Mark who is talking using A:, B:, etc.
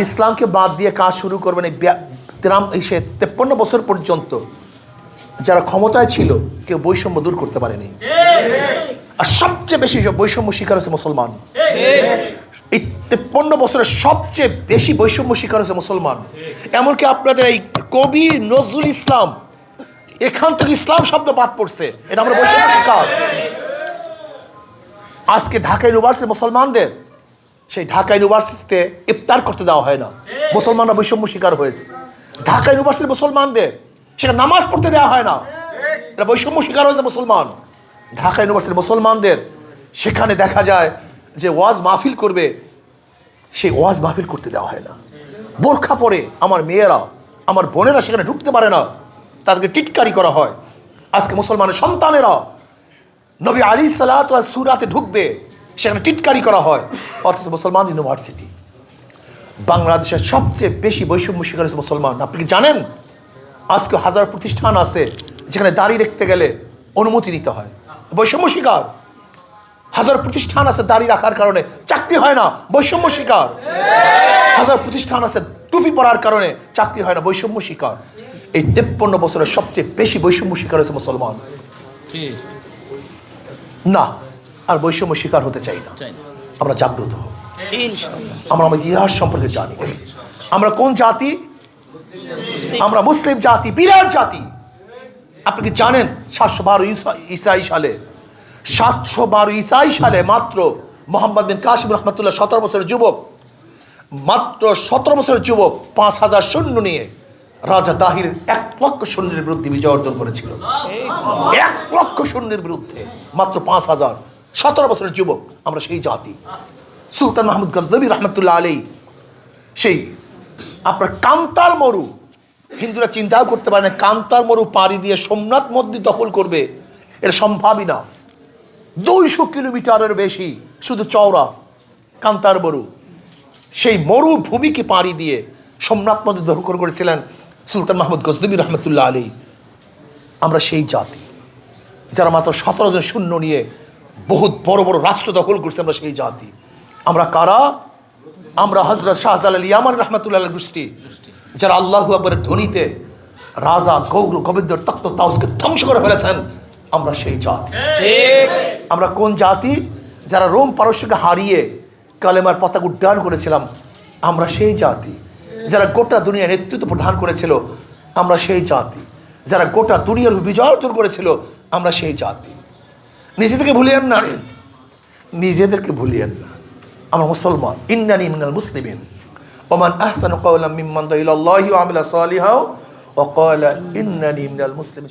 A: ইসলামকে বাদ দিয়ে কাজ শুরু করবেন এই তেরাম এই সে তেপ্পন্ন বছর পর্যন্ত যারা ক্ষমতায় ছিল, কেউ বৈষম্য দূর করতে পারেনি। আর সবচেয়ে বেশি বৈষম্য শিকার হচ্ছে মুসলমান। এই তেপ্পন্ন বছরের সবচেয়ে বেশি বৈষম্য শিকার হচ্ছে মুসলমান। এমনকি আপনাদের এই কবি নজরুল ইসলাম, এখান থেকে ইসলাম শব্দ বাদ পড়ছে। এটা আমরা বৈষম্য শিকার। আজকে ঢাকা ইউনিভার্সিটি মুসলমানদের সেই ঢাকা ইউনিভার্সিটিতে ইফতার করতে দেওয়া হয় না। মুসলমানরা বৈষম্য শিকার হয়েছে। ঢাকা ইউনিভার্সিটির মুসলমানদের সেখানে নামাজ পড়তে দেওয়া হয় না। এটা বৈষম্য শিকার হয়েছে মুসলমান। ঢাকা ইউনিভার্সিটির মুসলমানদের সেখানে দেখা যায় যে ওয়াজ মাহফিল করবে, সেই ওয়াজ মাহফিল করতে দেওয়া হয় না। বোরখা পরে আমার মেয়েরা, আমার বোনেরা সেখানে ঢুকতে পারে না। তাদেরকে টিটকারি করা হয়। আজকে মুসলমানের সন্তানেরা নবী আলী সালাত সুরাতে ঢুকবে। সেখানে টিটকারি করা হয়। অর্থাৎ মুসলমান ইউনিভার্সিটি। বাংলাদেশের সবচেয়ে বেশি বৈষম্য শিকার হচ্ছে মুসলমান। আপনি কি জানেন? আজকে হাজার প্রতিষ্ঠান আছে যেখানে দাড়ি রাখতে গেলে অনুমতি নিতে হয়। বৈষম্য শিকার। হাজার প্রতিষ্ঠান আছে দাড়ি রাখার কারণে চাকরি হয় না বৈষম্য শিকার। হাজার প্রতিষ্ঠান আছে টুপি পরার কারণে চাকরি হয় না বৈষম্য শিকার। এই তেপ্পন্ন বছরের সবচেয়ে বেশি বৈষম্য শিকার হয়েছে মুসলমান। না। আর বৈষম্য শিকার হতে চাই না। আমরা জাগ্রত হব। আমরা আমাদের ইতিহাস সম্পর্কে জানি। আমরা কোন জাতি? আমরা মুসলিম জাতি বিরাট জাতি। আপনি কি জানেন সাতশো বারো ইসাই সালে? সাতশো বারো ইসাই সালে মাত্র মোহাম্মদ বিন কাশিম রহমতুল্লাহ সতেরো বছরের যুবক মাত্র সতেরো বছরের যুবক পাঁচ হাজার সৈন্য নিয়ে রাজা দাহির এক লক্ষ সৈন্যের বিরুদ্ধে বিজয় অর্জন করেছিল। এক লক্ষ সৈন্যের বিরুদ্ধে মাত্র পাঁচ হাজার। সতেরো বছরের যুবক, আমরা সেই জাতি। সুলতান মাহমুদ গজনবী রহমতুল্লাহ আলী সেই আপনার কান্তার মরু, হিন্দুরা চিন্তাও করতে পারে না, কান্তার মরু পাড়ি দিয়ে সোমনাথ মন্দির দখল করবে এটা সম্ভাবই না। দুইশো কিলোমিটারের বেশি শুধু চওড়া, কান্তার মরু, সেই মরুভূমিকে পাড়ি দিয়ে সোমনাথ মন্দির দখল করেছিলেন সুলতান মাহমুদ গজনবী রহমতুল্লাহ আলী আমরা সেই জাতি, যারা মাত্র সতেরো জন শূন্য নিয়ে বহুত বড় বড় রাষ্ট্র দখল করছে আমরা সেই জাতি। আমরা কারা? আমরা হজরত শাহজালাল ইয়ামান রহমতুল্লাহ গোষ্ঠী যারা আল্লাহ আকবরের ধ্বনিতে রাজা গৌর গোবিন্দর তক্ত তাউসকে ধ্বংস করে ফেলেছেন আমরা সেই জাতি। আমরা কোন জাতি? যারা রোম পারস্যকে হারিয়ে কালেমার পতাকা উড্ডয়ন করেছিলাম আমরা সেই জাতি। যারা গোটা দুনিয়া নেতৃত্ব প্রদান করেছিল আমরা সেই জাতি। যারা গোটা দুনিয়ার বিজয় অর্জন করেছিল আমরা সেই জাতি। নিজেদেরকে ভুলিয়েন না। নিজেদেরকে ভুলিয়েন না। আমরা মুসলমান। ইন্নানি মিনাল মুসলিমিন। ওমান আহসান কাওলাম মিম্মান দা ইলাল্লাহি ওয়া আমিলা সালিহাও। ওয়া ক্বালা ইন্নানি মিনাল মুসলিমিন।